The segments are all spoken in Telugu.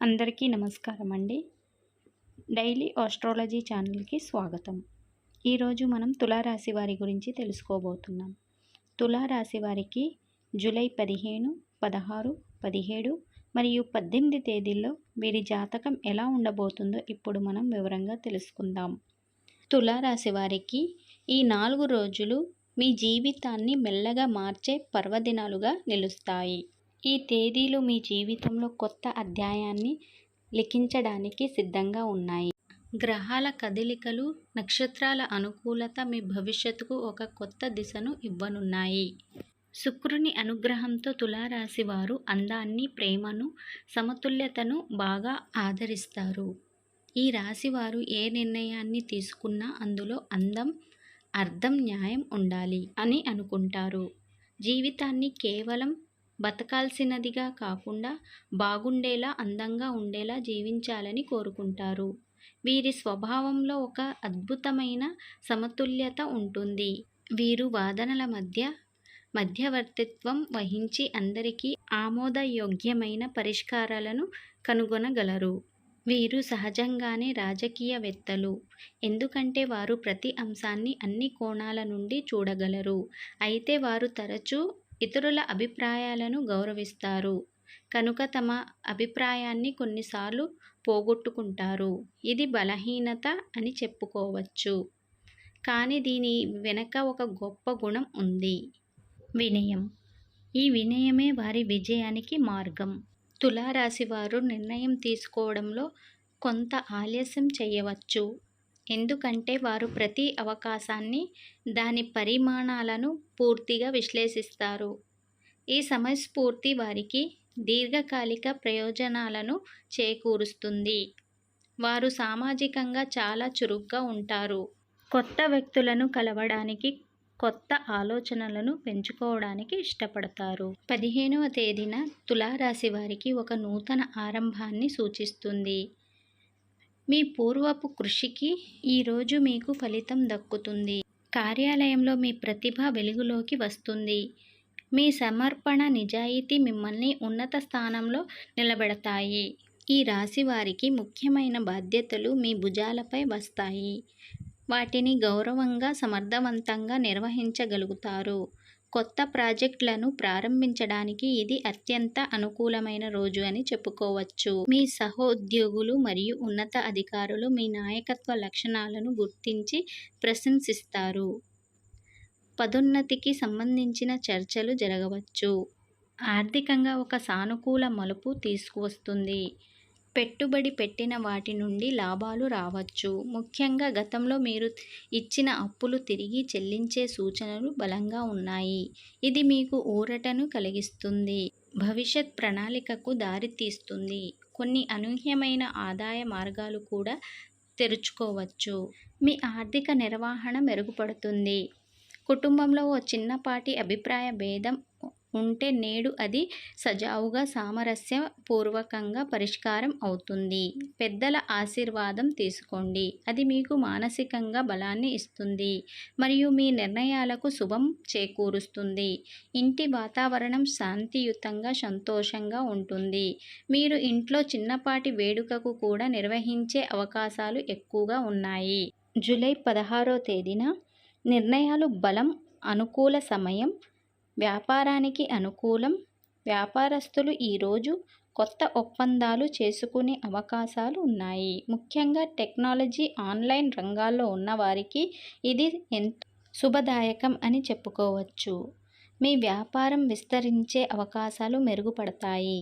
అందరికీ నమస్కారం అండి డైలీ ఆస్ట్రాలజీ ఛానల్కి స్వాగతం. ఈరోజు మనం తులారాశి వారి గురించి తెలుసుకోబోతున్నాం. తులారాశి వారికి జూలై పదిహేను పదహారు పదిహేడు మరియు పద్దెనిమిది తేదీల్లో వీరి జాతకం ఎలా ఉండబోతుందో ఇప్పుడు మనం వివరంగా తెలుసుకుందాం. తులారాశి వారికి ఈ నాలుగు రోజులు మీ జీవితాన్ని మెల్లగా మార్చే పర్వదినాలుగా నిలుస్తాయి. ఈ తేదీలు మీ జీవితంలో కొత్త అధ్యాయాన్ని లిఖించడానికి సిద్ధంగా ఉన్నాయి. గ్రహాల కదలికలు నక్షత్రాల అనుకూలత మీ భవిష్యత్తుకు ఒక కొత్త దిశను ఇవ్వనున్నాయి. శుక్రుని అనుగ్రహంతో తులారాశి వారు అందాన్ని ప్రేమను సమతుల్యతను బాగా ఆదరిస్తారు. ఈ రాశివారు ఏ నిర్ణయాన్ని తీసుకున్నా అందులో అందం అర్థం న్యాయం ఉండాలి అని అనుకుంటారు. జీవితాన్ని కేవలం బతకాల్సినదిగా కాకుండా బాగుండేలా అందంగా ఉండేలా జీవించాలని కోరుకుంటారు. వీరి స్వభావంలో ఒక అద్భుతమైన సమతుల్యత ఉంటుంది. వీరు వాదనల మధ్య మధ్యవర్తిత్వం వహించి అందరికీ ఆమోదయోగ్యమైన పరిష్కారాలను కనుగొనగలరు. వీరు సహజంగానే రాజకీయవేత్తలు. ఎందుకంటే వారు ప్రతి అంశాన్ని అన్ని కోణాల నుండి చూడగలరు. అయితే వారు తరచూ ఇతరుల అభిప్రాయాలను గౌరవిస్తారు. కనుక తమ అభిప్రాయాన్ని కొన్నిసార్లు పోగొట్టుకుంటారు. ఇది బలహీనత అని చెప్పుకోవచ్చు. కానీ దీని వెనక ఒక గొప్ప గుణం ఉంది. వినయం. ఈ వినయమే వారి విజయానికి మార్గం. తులారాశి వారు నిర్ణయం తీసుకోవడంలో కొంత ఆలస్యం చేయవచ్చు. ఎందుకంటే వారు ప్రతి అవకాశాన్ని దాని పరిమాణాలను పూర్తిగా విశ్లేషిస్తారు. ఈ సమయస్ఫూర్తి వారికి దీర్ఘకాలిక ప్రయోజనాలను చేకూరుస్తుంది. వారు సామాజికంగా చాలా చురుగ్గా ఉంటారు. కొత్త వ్యక్తులను కలవడానికి కొత్త ఆలోచనలను పెంచుకోవడానికి ఇష్టపడతారు. పదిహేనవ తేదీన తులారాశి వారికి ఒక నూతన ఆరంభాన్ని సూచిస్తుంది. మీ పూర్వపు కృషికి ఈరోజు మీకు ఫలితం దక్కుతుంది. కార్యాలయంలో మీ ప్రతిభ వెలుగులోకి వస్తుంది. మీ సమర్పణ నిజాయితీ మిమ్మల్ని ఉన్నత స్థానంలో నిలబెడతాయి. ఈ రాశి వారికి ముఖ్యమైన బాధ్యతలు మీ భుజాలపై వస్తాయి. వాటిని గౌరవంగా సమర్థవంతంగా నిర్వహించగలుగుతారు. కొత్త ప్రాజెక్టులను ప్రారంభించడానికి ఇది అత్యంత అనుకూలమైన రోజు అని చెప్పుకోవచ్చు. మీ సహోద్యోగులు మరియు ఉన్నత అధికారులు మీ నాయకత్వ లక్షణాలను గుర్తించి ప్రశంసిస్తారు. పదోన్నతికి సంబంధించిన చర్చలు జరగవచ్చు. ఆర్థికంగా ఒక సానుకూల మలుపు తీసుకువస్తుంది. పెట్టుబడి పెట్టిన వాటి నుండి లాభాలు రావచ్చు. ముఖ్యంగా గతంలో మీరు ఇచ్చిన అప్పులు తిరిగి చెల్లించే సూచనలు బలంగా ఉన్నాయి. ఇది మీకు ఊరటను కలిగిస్తుంది. భవిష్యత్ ప్రణాళికకు దారితీస్తుంది. కొన్ని అనూహ్యమైన ఆదాయ మార్గాలు కూడా తెరుచుకోవచ్చు. మీ ఆర్థిక నిర్వహణ మెరుగుపడుతుంది. కుటుంబంలో ఓ చిన్నపాటి అభిప్రాయ భేదం ఉంటే నేడు అది సజావుగా సామరస్య పూర్వకంగా పరిష్కారం అవుతుంది. పెద్దల ఆశీర్వాదం తీసుకోండి. అది మీకు మానసికంగా బలాన్ని ఇస్తుంది. మరియు మీ నిర్ణయాలకు శుభం చేకూరుస్తుంది. ఇంటి వాతావరణం శాంతియుతంగా సంతోషంగా ఉంటుంది. మీరు ఇంట్లో చిన్నపాటి వేడుకకు కూడా నిర్వహించే అవకాశాలు ఎక్కువగా ఉన్నాయి. జూలై పదహారో తేదీన నిర్ణయాలు బలం అనుకూల సమయం వ్యాపారానికి అనుకూలం. వ్యాపారస్తులు ఈరోజు కొత్త ఒప్పందాలు చేసుకునే అవకాశాలు ఉన్నాయి. ముఖ్యంగా టెక్నాలజీ ఆన్లైన్ రంగాల్లో ఉన్నవారికి ఇది ఎంతో శుభదాయకం అని చెప్పుకోవచ్చు. మీ వ్యాపారం విస్తరించే అవకాశాలు మెరుగుపడతాయి.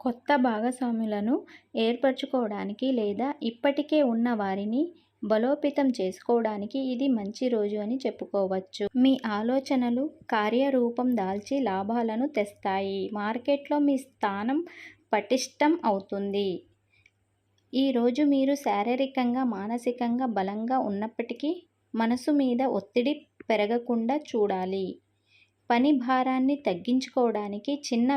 కొత్త భాగస్వాములను ఏర్పరచుకోవడానికి లేదా ఇప్పటికే ఉన్న వారిని బలోపేతం చేసుకోవడానికి ఇది మంచి రోజు అని చెప్పుకోవచ్చు. మీ ఆలోచనలు కార్యరూపం దాల్చి లాభాలను తెస్తాయి. మార్కెట్లో మీ స్థానం పటిష్టం అవుతుంది. ఈరోజు మీరు శారీరకంగా మానసికంగా బలంగా ఉన్నప్పటికీ మనసు మీద ఒత్తిడి పెరగకుండా చూడాలి. పని భారాన్ని తగ్గించుకోవడానికి చిన్న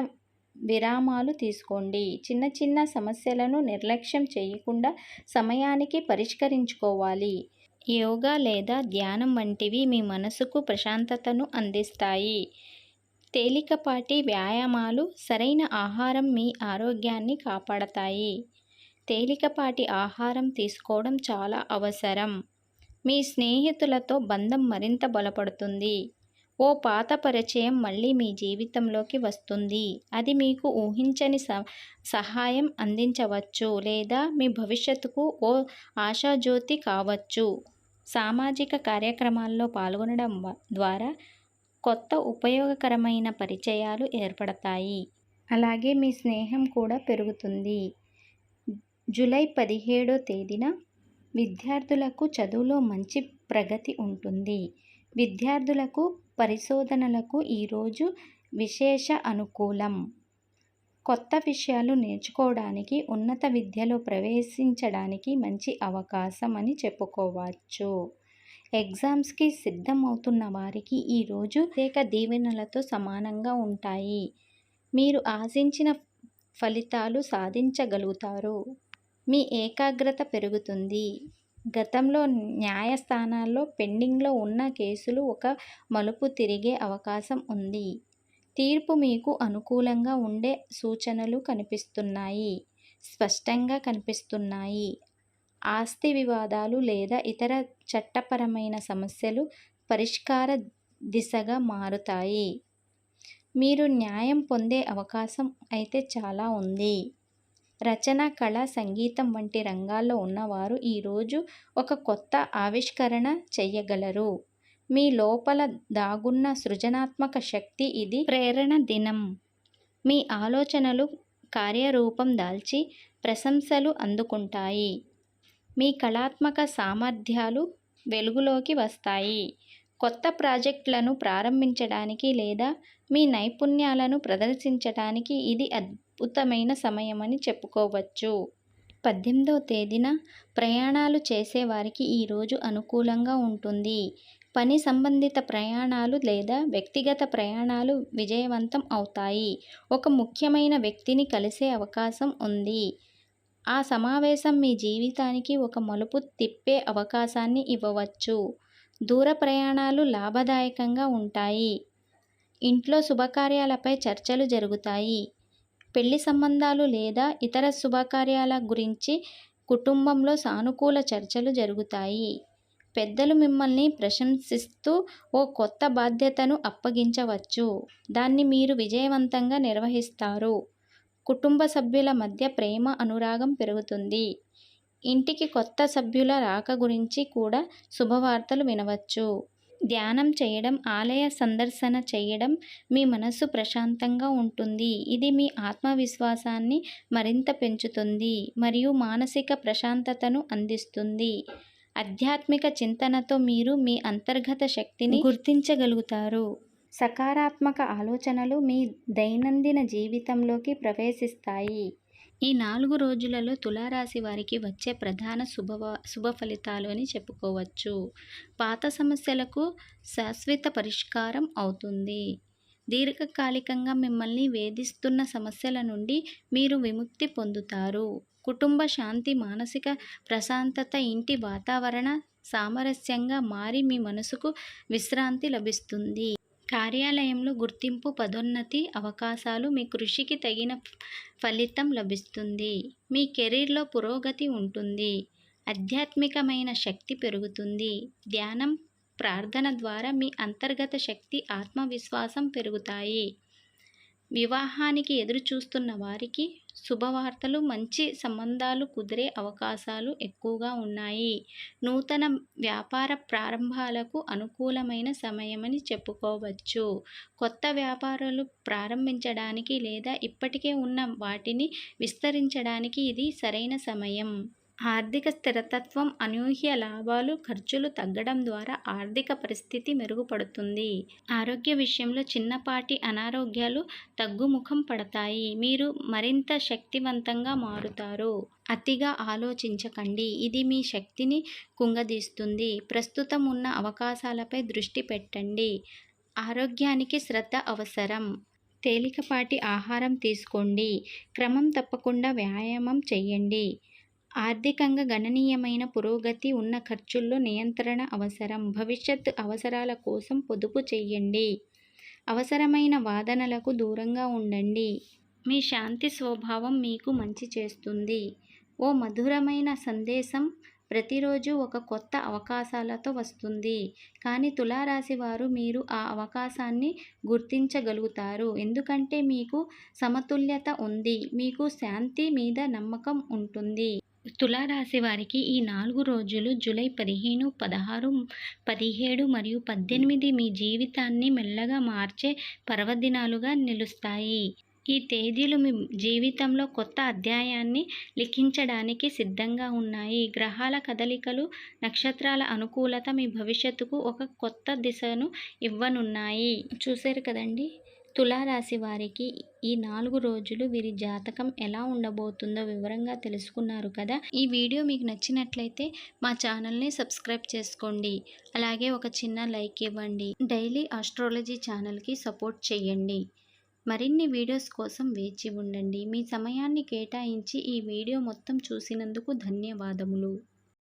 విరామాలు తీసుకోండి. చిన్న చిన్న సమస్యలను నిర్లక్ష్యం చేయకుండా సమయానికి పరిష్కరించుకోవాలి. యోగా లేదా ధ్యానం వంటివి మీ మనసుకు ప్రశాంతతను అందిస్తాయి. తేలికపాటి వ్యాయామాలు సరైన ఆహారం మీ ఆరోగ్యాన్ని కాపాడతాయి. తేలికపాటి ఆహారం తీసుకోవడం చాలా అవసరం. మీ స్నేహితులతో బంధం మరింత బలపడుతుంది. ఓ పాత పరిచయం మళ్ళీ మీ జీవితంలోకి వస్తుంది. అది మీకు ఊహించని స సహాయం అందించవచ్చు లేదా మీ భవిష్యత్తుకు ఓ ఆశాజ్యోతి కావచ్చు. సామాజిక కార్యక్రమాల్లో పాల్గొనడం ద్వారా కొత్త ఉపయోగకరమైన పరిచయాలు ఏర్పడతాయి. అలాగే మీ స్నేహం కూడా పెరుగుతుంది. జూలై పదిహేడో తేదీన విద్యార్థులకు చదువులో మంచి ప్రగతి ఉంటుంది. విద్యార్థులకు పరిశోధనలకు ఈరోజు విశేష అనుకూలం. కొత్త విషయాలు నేర్చుకోవడానికి ఉన్నత విద్యలో ప్రవేశించడానికి మంచి అవకాశం అని చెప్పుకోవచ్చు. ఎగ్జామ్స్కి సిద్ధమవుతున్న వారికి ఈరోజు ప్రత్యేక దీవెనలతో సమానంగా ఉంటాయి. మీరు ఆశించిన ఫలితాలు సాధించగలుగుతారు. మీ ఏకాగ్రత పెరుగుతుంది. గతంలో న్యాయస్థానాల్లో పెండింగ్లో ఉన్న కేసులు ఒక మలుపు తిరిగే అవకాశం ఉంది. తీర్పు మీకు అనుకూలంగా ఉండే సూచనలు కనిపిస్తున్నాయి. స్పష్టంగా కనిపిస్తున్నాయి. ఆస్తి వివాదాలు లేదా ఇతర చట్టపరమైన సమస్యలు పరిష్కార దిశగా మారుతాయి. మీరు న్యాయం పొందే అవకాశం అయితే చాలా ఉంది. రచన కళ సంగీతం వంటి రంగాల్లో ఉన్నవారు ఈరోజు ఒక కొత్త ఆవిష్కరణ చెయ్యగలరు. మీ లోపల దాగున్న సృజనాత్మక శక్తి ఇది ప్రేరణ దినం. మీ ఆలోచనలు కార్యరూపం దాల్చి ప్రశంసలు అందుకుంటాయి. మీ కళాత్మక సామర్థ్యాలు వెలుగులోకి వస్తాయి. కొత్త ప్రాజెక్టులను ప్రారంభించడానికి లేదా మీ నైపుణ్యాలను ప్రదర్శించడానికి ఇది అద్భుతమైన సమయమని చెప్పుకోవచ్చు. పద్దెనిమిదవ తేదీన ప్రయాణాలు చేసేవారికి ఈరోజు అనుకూలంగా ఉంటుంది. పని సంబంధిత ప్రయాణాలు లేదా వ్యక్తిగత ప్రయాణాలు విజయవంతం అవుతాయి. ఒక ముఖ్యమైన వ్యక్తిని కలిసే అవకాశం ఉంది. ఆ సమావేశం మీ జీవితానికి ఒక మలుపు తిప్పే అవకాశాన్ని ఇవ్వవచ్చు. దూర ప్రయాణాలు లాభదాయకంగా ఉంటాయి. ఇంట్లో శుభకార్యాలపై చర్చలు జరుగుతాయి. పెళ్ళి సంబంధాలు లేదా ఇతర శుభకార్యాల గురించి కుటుంబంలో సానుకూల చర్చలు జరుగుతాయి. పెద్దలు మిమ్మల్ని ప్రశంసిస్తూ ఓ కొత్త బాధ్యతను అప్పగించవచ్చు. దాన్ని మీరు విజయవంతంగా నిర్వహిస్తారు. కుటుంబ సభ్యుల మధ్య ప్రేమ అనురాగం పెరుగుతుంది. ఇంటికి కొత్త సభ్యుల రాక గురించి కూడా శుభవార్తలు వినవచ్చు. ధ్యానం చేయడం ఆలయ సందర్శన చేయడం మీ మనసు ప్రశాంతంగా ఉంటుంది. ఇది మీ ఆత్మవిశ్వాసాన్ని మరింత పెంచుతుంది మరియు మానసిక ప్రశాంతతను అందిస్తుంది. ఆధ్యాత్మిక చింతనతో మీరు మీ అంతర్గత శక్తిని గుర్తించగలుగుతారు. సకారాత్మక ఆలోచనలు మీ దైనందిన జీవితంలోకి ప్రవేశిస్తాయి. ఈ నాలుగు రోజులలో తులారాశి వారికి వచ్చే ప్రధాన శుభవ శుభ ఫలితాలు అని చెప్పుకోవచ్చు. పాత సమస్యలకు శాశ్వత పరిష్కారం అవుతుంది. దీర్ఘకాలికంగా మిమ్మల్ని వేధిస్తున్న సమస్యల నుండి మీరు విముక్తి పొందుతారు. కుటుంబ శాంతి మానసిక ప్రశాంతత ఇంటి వాతావరణ సామరస్యంగా మారి మీ మనసుకు విశ్రాంతి లభిస్తుంది. కార్యాలయంలో గుర్తింపు పదోన్నతి అవకాశాలు మీ కృషికి తగిన ఫలితం లభిస్తుంది. మీ కెరీర్లో పురోగతి ఉంటుంది. ఆధ్యాత్మికమైన శక్తి పెరుగుతుంది. ధ్యానం ప్రార్థన ద్వారా మీ అంతర్గత శక్తి ఆత్మవిశ్వాసం పెరుగుతాయి. వివాహానికి ఎదురు చూస్తున్న వారికి శుభవార్తలు మంచి సంబంధాలు కుదిరే అవకాశాలు ఎక్కువగా ఉన్నాయి. నూతన వ్యాపార ప్రారంభాలకు అనుకూలమైన సమయమని చెప్పుకోవచ్చు. కొత్త వ్యాపారాలు ప్రారంభించడానికి లేదా ఇప్పటికే ఉన్న వాటిని విస్తరించడానికి ఇది సరైన సమయం. ఆర్థిక స్థిరతత్వం అనూహ్య లాభాలు ఖర్చులు తగ్గడం ద్వారా ఆర్థిక పరిస్థితి మెరుగుపడుతుంది. ఆరోగ్య విషయంలో చిన్నపాటి అనారోగ్యాలు తగ్గుముఖం పడతాయి. మీరు మరింత శక్తివంతంగా మారుతారు. అతిగా ఆలోచించకండి. ఇది మీ శక్తిని కుంగదీస్తుంది. ప్రస్తుతం ఉన్న అవకాశాలపై దృష్టి పెట్టండి. ఆరోగ్యానికి శ్రద్ధ అవసరం. తేలికపాటి ఆహారం తీసుకోండి. క్రమం తప్పకుండా వ్యాయామం చేయండి. ఆర్థికంగా గణనీయమైన పురోగతి ఉన్న ఖర్చుల్లో నియంత్రణ అవసరం. భవిష్యత్ అవసరాల కోసం పొదుపు చేయండి అవసరమైన వాదనలకు దూరంగా ఉండండి. మీ శాంతి స్వభావం మీకు మంచి చేస్తుంది. ఓ మధురమైన సందేశం ప్రతిరోజు ఒక కొత్త అవకాశాలతో వస్తుంది. కానీ తులారాశి వారు మీరు ఆ అవకాశాన్ని గుర్తించగలుగుతారు. ఎందుకంటే మీకు సమతుల్యత ఉంది. మీకు శాంతి మీద నమ్మకం ఉంటుంది. తులారాశి వారికి ఈ నాలుగు రోజులు జూలై పదిహేను పదహారు పదిహేడు మరియు పద్దెనిమిది మీ జీవితాన్ని మెల్లగా మార్చే పర్వదినాలుగా నిలుస్తాయి. ఈ తేదీలు మీ జీవితంలో కొత్త అధ్యాయాన్ని లిఖించడానికి సిద్ధంగా ఉన్నాయి. గ్రహాల కదలికలు నక్షత్రాల అనుకూలత మీ భవిష్యత్తుకు ఒక కొత్త దిశను ఇవ్వనున్నాయి. చూశారు కదండి? తులారాశి వారికి ఈ నాలుగు రోజులు వీరి జాతకం ఎలా ఉండబోతుందో వివరంగా తెలుసుకున్నారు కదా. ఈ వీడియో మీకు నచ్చినట్లయితే మా ఛానల్ని సబ్స్క్రైబ్ చేసుకోండి. అలాగే ఒక చిన్న లైక్ ఇవ్వండి. డైలీ ఆస్ట్రాలజీ ఛానల్కి సపోర్ట్ చేయండి. మరిన్ని వీడియోస్ కోసం వేచి ఉండండి. మీ సమయాన్ని కేటాయించి ఈ వీడియో మొత్తం చూసినందుకు ధన్యవాదములు.